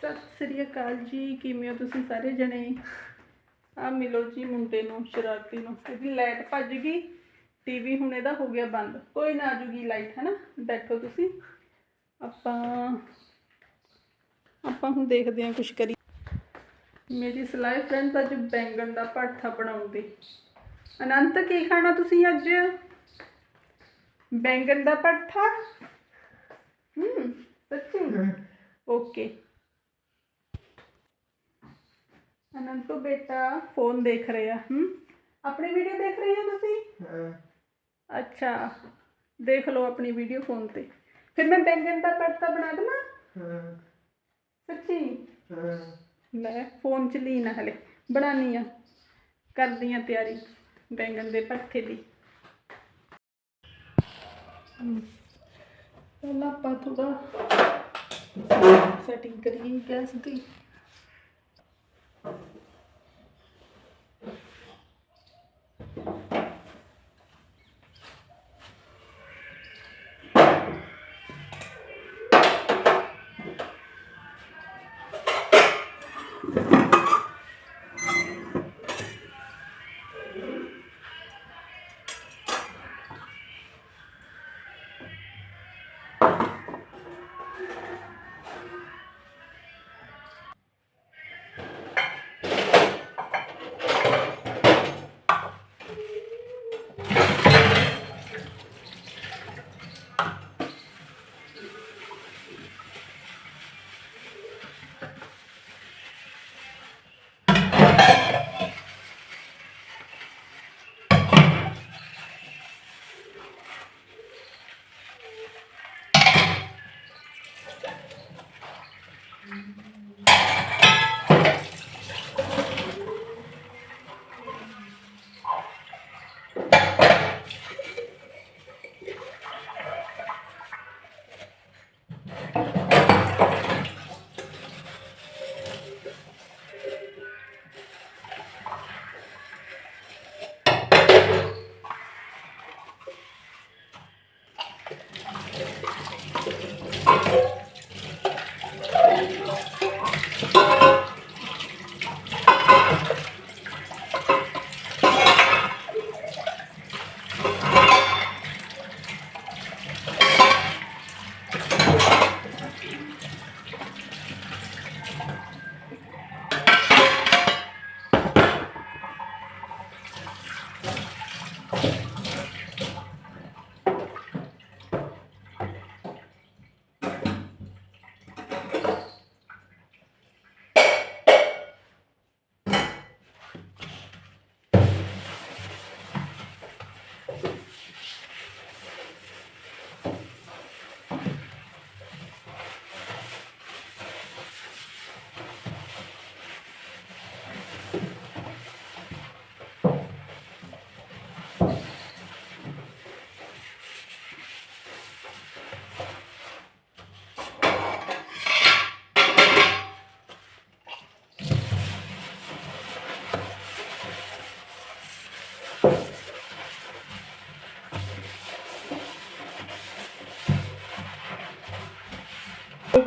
ਸਤਿ ਸ੍ਰੀ ਅਕਾਲ ਜੀ ਕਿਵੇਂ ਹੋ ਤੁਸੀਂ ਸਾਰੇ ਜਣੇ? ਆ ਮਿਲੋ ਜੀ ਮੁੰਡੇ ਨੂੰ ਸ਼ਰਾਰਤੀ ਨੂੰ। ਇਹਦੀ ਲਾਈਟ ਭੱਜ ਗਈ ਟੀਵੀ ਹੁਣ ਇਹਦਾ ਹੋ ਗਿਆ ਬੰਦ। ਕੋਈ ਨਾ ਆਜੂਗੀ ਲਾਈਟ ਹੈ ਨਾ ਬੈਠੋ ਤੁਸੀਂ। ਆਪਾਂ ਆਪਾਂ ਹੁਣ ਦੇਖਦੇ ਹਾਂ ਕੁਛ ਕਰੀ ਮੇਰੀ ਸਲਾਹ ਫਰੈਂਡਸ ਅੱਜ ਬੈਂਗਣ ਦਾ ਭਰਥਾ ਬਣਾਉਣ ਦੀ। ਅਨੰਤ ਕੀ ਖਾਣਾ ਤੁਸੀਂ ਅੱਜ? ਬੈਂਗਣ ਦਾ ਭਰਥਾ? ਹੂੰ ਸੱਚੀ? ਓਕੇ ਅਨੰਤੋ ਬੇਟਾ ਫੋਨ ਦੇਖ ਰਿਹਾ ਹੂੰ? ਆਪਣੀ ਵੀਡੀਓ ਦੇਖ ਰਹੇ ਹੋ ਤੁਸੀਂ? ਅੱਛਾ ਦੇਖ ਲਓ ਆਪਣੀ ਵੀਡੀਓ ਫੋਨ ਤੇ। ਫਿਰ ਮੈਂ ਬੈਂਗਣ ਦਾ ਭਰਤਾ ਬਣਾ ਦੇਵਾਂ? ਸੱਚੀ? ਲੈ ਫੋਨ ਚ ਲੀਨ ਆ ਹਲੇ। ਬਣਾਨੀ ਆ। ਕਰਦੀ ਆ ਤਿਆਰੀ ਬੈਂਗਣ ਦੇ ਭਰਥੇ ਦੀ। ਪਹਿਲਾਂ ਆਪਾਂ ਥੋੜਾ ਸੈਟਿੰਗ ਕਰੀਏ ਗੈਸ ਦੀ।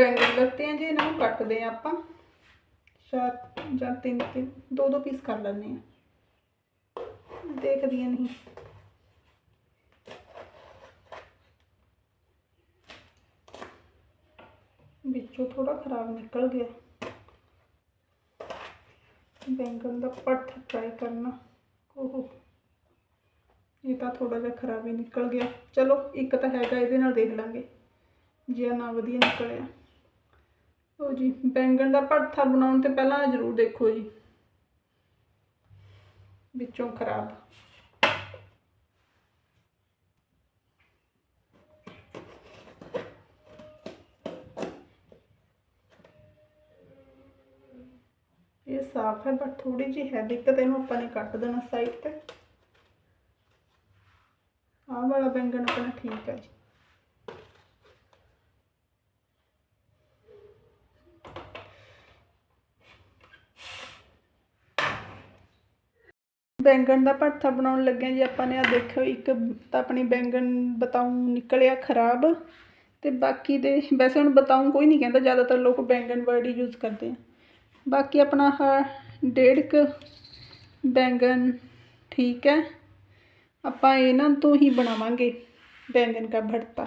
ਉਹ ਬੈਂਗਣ ਲੱਤੇ ਆ ਜੀ, ਇਹਨਾਂ ਨੂੰ ਕੱਟਦੇ ਆ ਆਪਾਂ। ਚਾਰ ਜਾਂ ਤਿੰਨ ਤਿੰਨ, ਦੋ ਦੋ ਪੀਸ ਕਰ ਲੈਂਦੇ ਆ। ਦੇਖਦੀ ਨਹੀਂ। ਵਿੱਚੋਂ ਥੋੜਾ ਖਰਾਬ ਨਿਕਲ ਗਿਆ। ਬੈਂਗਣ ਦਾ ਪੱਠ ਟਰਾਈ ਕਰਨਾ। ਓਹੋ। ਇਹ ਤਾਂ ਥੋੜਾ ਜਿਹਾ ਖਰਾਬ ਹੀ ਨਿਕਲ ਗਿਆ। ਚਲੋ, ਇੱਕ ਤਾਂ ਹੈਗਾ, ਇਹਦੇ ਨਾਲ ਦੇਖ ਲਾਂਗੇ। ਜੇ ਨਾ ਵਧੀਆ ਨਿਕਲਿਆ। ਉਹ ਜੀ, ਬੈਂਗਣ ਦਾ ਭਰਥਾ ਬਣਾਉਣ ਤੇ ਪਹਿਲਾਂ ਜ਼ਰੂਰ ਦੇਖੋ ਜੀ। ਵਿੱਚੋਂ ਖਰਾਬ। ਇਹ ਸਾਫ਼ ਹੈ ਬਟ ਥੋੜੀ ਜਿਹੀ ਹੈ ਦਿੱਕਤ, ਇਹਨੂੰ ਆਪਾਂ ਨੇ ਕੱਟ ਦੇਣਾ ਸਾਈਡ ਤੇ। ਆਹ ਵਾਲਾ ਬੈਂਗਣ ਆਪਣਾ ਠੀਕ ਹੈ ਜੀ। ਬੈਂਗਣ ਦਾ ਭਰਥਾ ਬਣਾਉਣ ਲੱਗੇ ਹਾਂ ਜੀ, ਆਪਾਂ ਨੇ ਆ ਦੇਖੋ ਇੱਕ ਤਾਂ ਆਪਣੀ ਬੈਂਗਣ ਬਤਾਉ ਨਿਕਲਿਆ ਖਰਾਬ ਤੇ ਬਾਕੀ ਦੇ, ਵੈਸੇ ਹੁਣ ਬਤਾਉਂ ਕੋਈ ਨਹੀਂ ਕਹਿੰਦਾ, ਜ਼ਿਆਦਾਤਰ ਲੋਕ ਬੈਂਗਣ ਵਰਡ ਹੀ ਯੂਜ਼ ਕਰਦੇ ਆ। ਬਾਕੀ ਆਪਣਾ ਆਹ ਡੇਢ ਕੁ ਬੈਂਗਣ ਠੀਕ ਹੈ, ਆਪਾਂ ਇਹਨਾਂ ਤੋਂ ਹੀ ਬਣਾਵਾਂਗੇ ਬੈਂਗਣ ਦਾ ਭਰਤਾ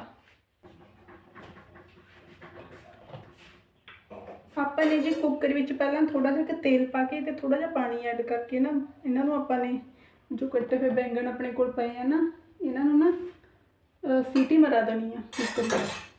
ਆਪਾਂ ਨੇ ਜੀ ਕੁੱਕਰ ਵਿੱਚ ਪਹਿਲਾਂ ਥੋੜਾ ਜਿਹਾ ਤੇਲ ਪਾ ਕੇ ਤੇ ਥੋੜਾ ਜਿਹਾ ਪਾਣੀ ਐਡ ਕਰਕੇ ਨਾ, ਇਹਨਾਂ ਨੂੰ ਆਪਾਂ ਨੇ ਜੋ ਕੱਟੇ ਹੋਏ ਬੈਂਗਣ ਆਪਣੇ ਕੋਲ ਪਏ ਆ ਨਾ, ਇਹਨਾਂ ਨੂੰ ਨਾ ਸੀਟੀ ਮਰਾ ਦੇਣੀ ਆ ਕੁੱਕਰ ਵਿੱਚ।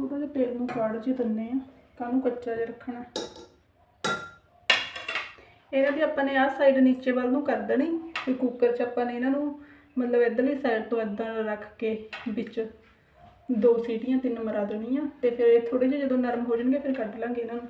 ਥੋੜਾ ਜਿਹਾ ਤੇਲ ਨੂੰ ਕਾੜ ਜੀ ਦਿੰਨੇ ਆ ਕਾਹਨੂੰ ਕੱਚਾ ਜਿਹਾ ਰੱਖਣਾ। ਇਹਨਾਂ ਦੀ ਆਪਾਂ ਨੇ ਆਹ ਸਾਈਡ ਨੀਚੇ ਵੱਲ ਨੂੰ ਕਰ ਦੇਣੀ ਤੇ ਕੁੱਕਰ 'ਚ ਆਪਾਂ ਨੇ ਇਹਨਾਂ ਨੂੰ ਮਤਲਬ ਇਧਰਲੀ ਸਾਈਡ ਤੋਂ ਇਦਾਂ ਰੱਖ ਕੇ ਵਿੱਚ ਦੋ ਸੀਟੀਆਂ, ਤਿੰਨ ਮਰਾ ਦੇਣੀਆਂ ਤੇ ਫਿਰ ਇਹ ਥੋੜੇ ਜਿਹੇ ਜਦੋਂ ਨਰਮ ਹੋ ਜਾਣਗੇ ਫਿਰ ਕੱਢ ਲਾਂਗੇ ਇਹਨਾਂ ਨੂੰ।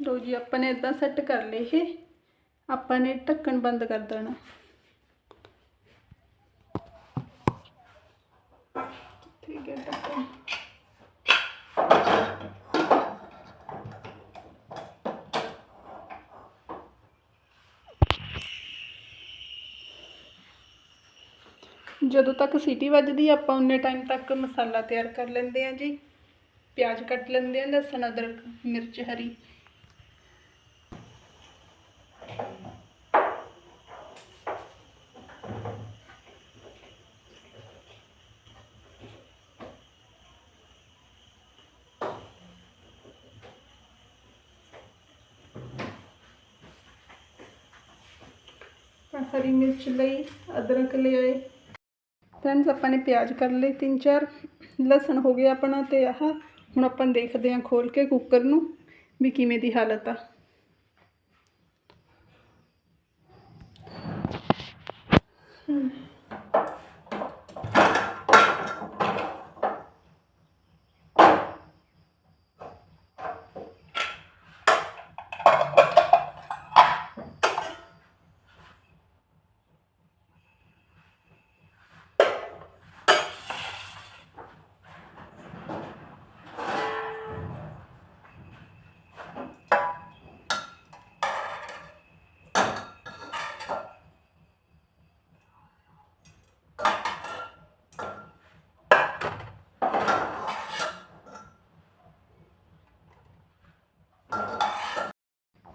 ਲੋ ਜੀ, ਆਪਾਂ ਨੇ ਇਦਾਂ ਸੈੱਟ ਕਰ ਲਏ ਇਹ। ਆਪਾਂ ਨੇ ਢੱਕਣ ਬੰਦ ਕਰ ਦੇਣਾ। ਠੀਕ ਹੈ ਢੱਕਣ? ਜਦੋਂ ਤੱਕ ਸੀਟੀ ਵੱਜਦੀ, ਆਪਾਂ ਉਨੇ ਟਾਈਮ ਤੱਕ ਮਸਾਲਾ ਤਿਆਰ ਕਰ ਲੈਂਦੇ ਆ ਜੀ। ਪਿਆਜ਼ ਕੱਟ ਲੈਂਦੇ ਆ ਲਸਣ, ਅਦਰਕ, ਮਿਰਚ, ਹਰੀ। ਹਰੀ ਮਿਰਚ ਲਈ, ਅਦਰਕ ਲਿਆਏ। ਫਰੈਂਡਸ ਆਪਾਂ ਨੇ ਪਿਆਜ਼ ਕਰ ਲਏ ਤਿੰਨ ਚਾਰ, ਲਸਣ ਹੋ ਗਿਆ ਆਪਣਾ ਤੇ ਆਹ, ਹੁਣ ਆਪਾਂ ਦੇਖਦੇ ਹਾਂ ਖੋਲ ਕੇ ਕੁੱਕਰ ਨੂੰ ਵੀ ਕਿਵੇਂ ਦੀ ਹਾਲਤ ਆ।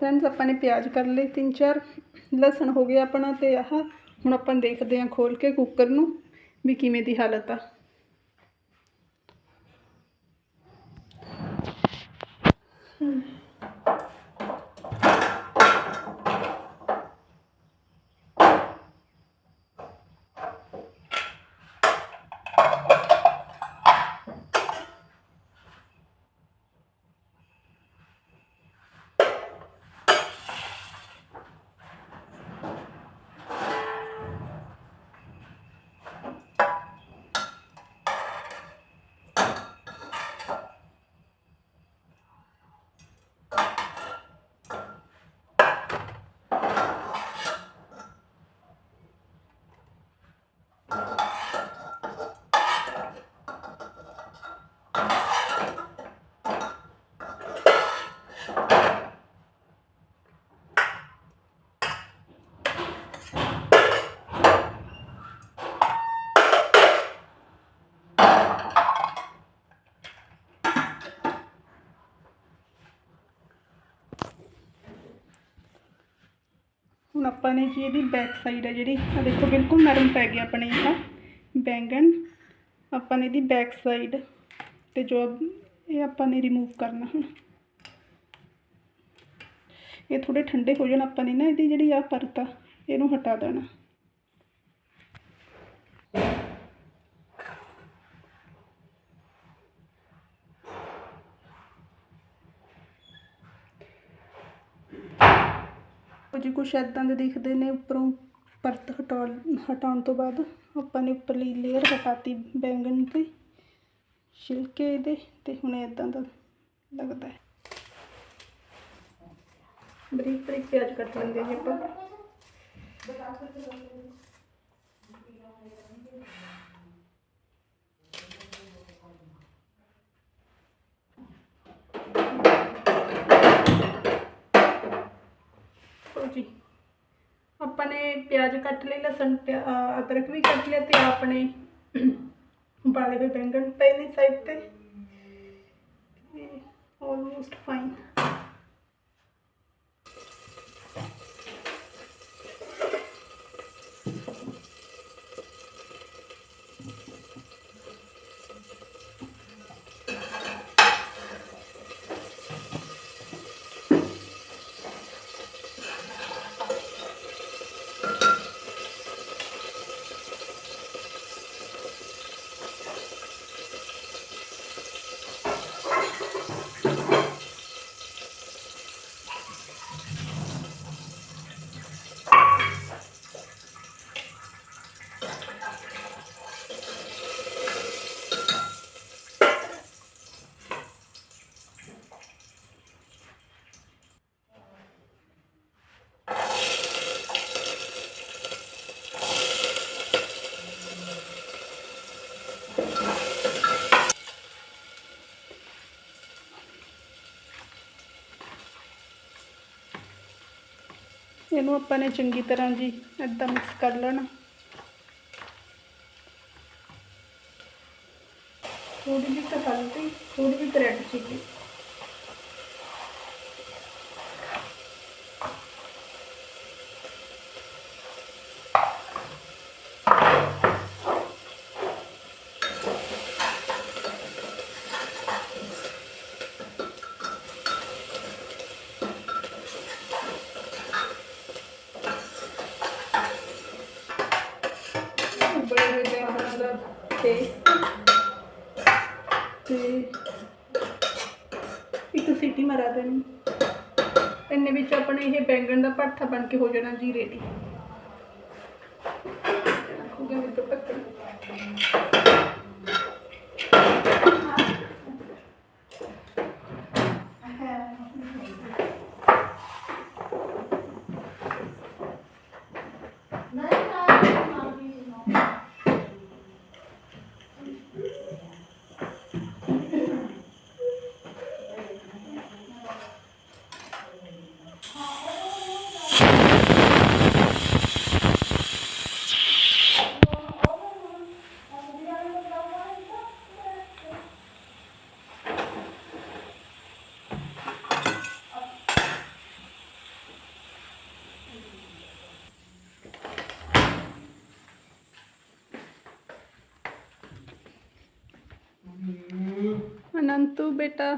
ਫਰੈਂਡਸ ਆਪਾਂ ਨੇ ਪਿਆਜ਼ ਕਰ ਲਏ, ਤਿੰਨ ਚਾਰ, ਲਸਣ ਹੋ ਗਿਆ ਆਪਣਾ ਤੇ ਆਹ, ਹੁਣ ਆਪਾਂ ਦੇਖਦੇ ਹਾਂ ਖੋਲ ਕੇ ਕੁੱਕਰ ਨੂੰ ਵੀ ਕਿਵੇਂ ਦੀ ਹਾਲਤ ਆ। ਹੁਣ ਆਪਾਂ ਨੇ ਜੀ ਇਹਦੀ ਬੈਕ ਸਾਈਡ ਹੈ ਜਿਹੜੀ ਆ ਦੇਖੋ ਬਿਲਕੁਲ ਨਰਮ ਪੈ ਗਿਆ ਆਪਣੇ ਇਹਦਾ ਬੈਂਗਣ, ਆਪਾਂ ਨੇ ਇਹਦੀ ਬੈਕ ਸਾਈਡ ਤੇ ਜੋ ਇਹ ਆਪਾਂ ਨੇ ਰਿਮੂਵ ਕਰਨਾ ਹੁਣ। ਇਹ ਥੋੜੇ ਠੰਡੇ ਹੋ ਜਾਣ, ਆਪਾਂ ਨੇ ਨਾ ਇਹਦੀ ਜਿਹੜੀ ਆ ਪਰਤ ਆ, ਇਹਨੂੰ ਹਟਾ ਦੇਣਾ। ਉਹ ਜੀ ਕੁਛ ਇੱਦਾਂ ਦੇ ਦਿਖਦੇ ਨੇ ਉੱਪਰੋਂ ਪਰਤ ਹਟਾਉਣ ਹਟਾਉਣ ਤੋਂ ਬਾਅਦ ਆਪਾਂ ਨੇ ਉੱਪਰਲੀ ਲੇਅਰ ਹਟਾਤੀ ਬੈਂਗਣ ਦੀ, ਛਿਲਕੇ ਦੇ ਤੇ ਹੁਣ ਇਦਾਂ ਦਾ ਲੱਗਦਾ ਹੈ। ਬਰੀਕ ਬਰੀਕ ਪਿਆਜ਼ ਕੱਟ ਲੈਂਦੇ ਜੀ ਆਪਾਂ ਲਓ ਜੀ ਆਪਾਂ ਨੇ ਪਿਆਜ਼ ਕੱਟ ਲਈ ਲਸਣ ਪਿਆ- ਅਦਰਕ ਵੀ ਕੱਟ ਲਿਆ ਤੇ ਆਪਣੇ ਉਬਾਲੇ ਹੋਏ ਬੈਂਗਣ ਪਏ ਨੇ ਸਾਈਡ ਤੇ। ਆਲਮੋਸਟ ਫਾਈਨ ਇਹਨੂੰ ਆਪਾਂ ਨੇ ਚੰਗੀ ਤਰ੍ਹਾਂ ਜੀ ਏਦਾਂ ਮਿਕਸ ਕਰ ਲੈਣਾ। ਥੋੜੀ ਜਿਹੀ ਕੁ ਹਲਦੀ ਥੋੜੀ ਜਿਹੀ ਰੈੱਡ ਚਿੱਲੀ ਉਬਲੇ ਹੋਏ ਬੈਂਗਣ ਦਾ ਤੇ ਇੱਕ ਸੀਟੀ ਮਰਾ ਦੇਣੀ। ਇੰਨੇ ਵਿੱਚ ਆਪਣੇ ਇਹ ਬੈਂਗਣ ਦਾ ਭਰਥਾ ਬਣ ਕੇ ਹੋ ਜਾਣਾ ਜੀ ਰੈਡੀ ਹੋ ਗਿਆ ਵਿੱਚ ਢੱਕਣ ਅਨੰਤੂ ਬੇਟਾ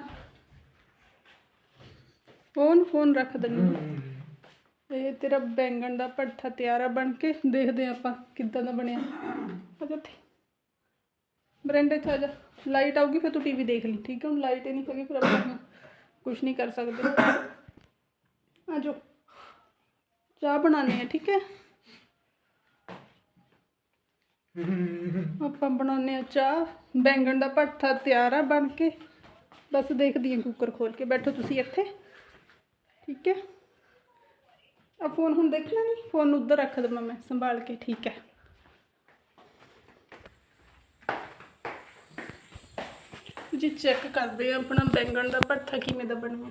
ਫੋਨ ਫੋਨ ਰੱਖ ਦਿੰਨੀ ਇਹ ਤੇਰਾ ਬੈਂਗਣ ਦਾ ਭੜਥਾ ਤਿਆਰ ਬਣ ਕੇ ਦੇਖਦੇ ਆਪਾਂ ਕਿੱਦਾਂ ਦਾ ਬਣਿਆ ਆ ਜਾ ਇੱਥੇ ਬਰੰਡੇ 'ਚ ਆ ਜਾ ਲਾਈਟ ਆਊਗੀ ਫਿਰ ਤੂੰ ਟੀਵੀ ਦੇਖ ਲਈ ਠੀਕ ਹੈ ਹੁਣ ਲਾਈਟ ਹੀ ਨਹੀਂ ਹੈਗੀ ਫਿਰ ਆਪਾਂ ਕੁਝ ਨਹੀਂ ਕਰ ਸਕਦੇ ਆ ਜਾਓ ਚਾਹ ਬਣਾਉਣੀ ਹੈ ਠੀਕ ਹੈ ਆਪਾਂ ਬਣਾਉਂਦੇ ਆ ਚਾਹ। ਬੈਂਗਣ ਦਾ ਭੜਥਾ ਤਿਆਰ ਆ ਬਣ ਕੇ। ਬਸ ਦੇਖਦੀ ਹਾਂ ਕੁੱਕਰ ਖੋਲ ਕੇ। ਬੈਠੋ ਤੁਸੀਂ ਇੱਥੇ। ਠੀਕ ਹੈ? ਆ ਫੋਨ ਹੁਣ ਦੇਖਣਾ ਨਹੀਂ? ਫੋਨ ਉੱਧਰ ਰੱਖ ਦਵਾਂ ਮੈਂ, ਸੰਭਾਲ ਕੇ। ਠੀਕ ਹੈ। ਜੀ ਚੈੱਕ ਕਰਦੇ ਆ ਆਪਣਾ ਬੈਂਗਣ ਦਾ ਭਰਥਾ ਕਿਵੇਂ ਦਾ ਬਣਿਆ।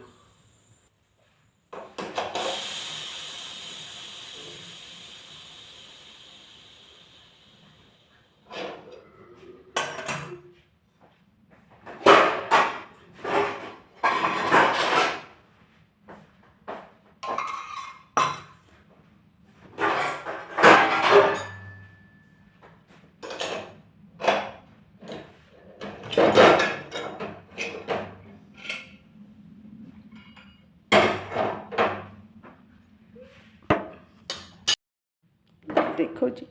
ਦੇਖੋ ਜੀ।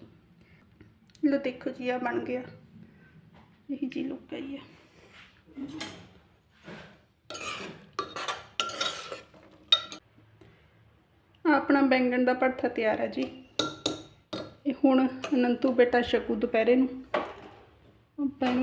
ਲੋ ਦੇਖੋ ਜੀ ਆ ਬਣ ਗਿਆ। ਇਹੀ ਜੀ ਲੁੱਕ ਆਈ ਹੈ ਆਪਣਾ ਬੈਂਗਣ ਦਾ ਭਰਥਾ ਤਿਆਰ ਹੈ ਜੀ। ਇਹ ਹੁਣ ਅਨੰਤੂ ਬੇਟਾ ਸ਼ਕੂ ਦੁਪਹਿਰੇ ਨੂੰ। ਆਪਾਂ ਇਹਨੂੰ